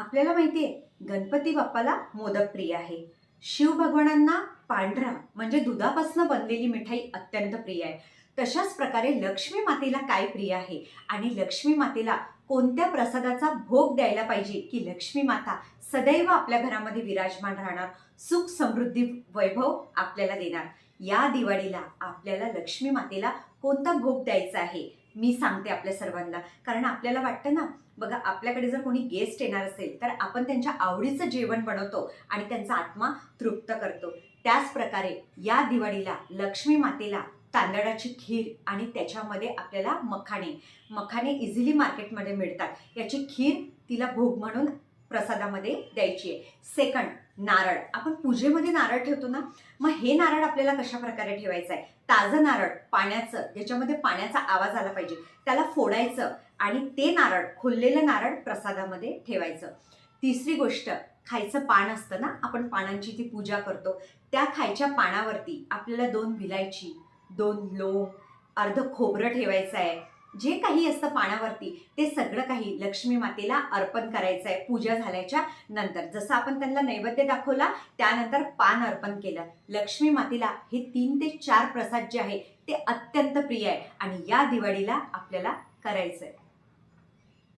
आपल्याला माहिती आहे गणपती बाप्पाला मोदक प्रिय आहे. शिव भगवानांना पांढरा म्हणजे दुधापासून बनलेली मिठाई अत्यंत प्रिय आहे. तशाच प्रकारे लक्ष्मी मातेला काय प्रिय आहे? आणि लक्ष्मी मातेला कोणत्या प्रसादाचा भोग द्यायला पाहिजे की लक्ष्मी माता सदैव आपल्या घरामध्ये विराजमान राहणार सुख समृद्धी वैभव आपल्याला देणार? या दिवाळीला आपल्याला लक्ष्मी मातेला कोणता भोग द्यायचा आहे? मी सांगते आपल्या सर्वांना. कारण आपल्याला वाटतं ना बघा आपल्याकडे जर कोणी गेस्ट येणार असेल तर आपण त्यांच्या आवडीचं जेवण बनवतो आणि त्यांचा आत्मा तृप्त करतो. त्याच प्रकारे या दिवाळीला लक्ष्मी मातेला तांदळाची खीर आणि त्याच्यामध्ये आपल्याला मखाणे. मखाणे इझिली मार्केटमध्ये मिळतात. याची खीर तिला भोग म्हणून प्रसादामध्ये द्यायची आहे. सेकंड नारळ. आपण पूजेमध्ये नारळ ठेवतो ना मग हे नारळ आपल्याला कशा प्रकारे ठेवायचं आहे? ताजं नारळ पाण्याचं ज्याच्यामध्ये पाण्याचा आवाज आला पाहिजे त्याला फोडायचं आणि ते नारळ खुललेलं नारळ प्रसादामध्ये ठेवायचं. तिसरी गोष्ट खायचं पान असतं ना आपण पानांची ती पूजा करतो. त्या खायच्या पानावरती आपल्याला दोन विलायची दोन लोंग अर्ध खोबरं ठेवायचं आहे. जे काही असतं पानावरती ते सगळं काही लक्ष्मी मातेला अर्पण करायचं आहे पूजा झाल्याच्यानंतर. जसं आपण त्यांना नैवेद्य दाखवला त्यानंतर पान अर्पण केलं. लक्ष्मी मातेला हे तीन ते चार प्रसाद जे आहे ते अत्यंत प्रिय आहे. आणि या दिवाळीला आपल्याला करायचं आहे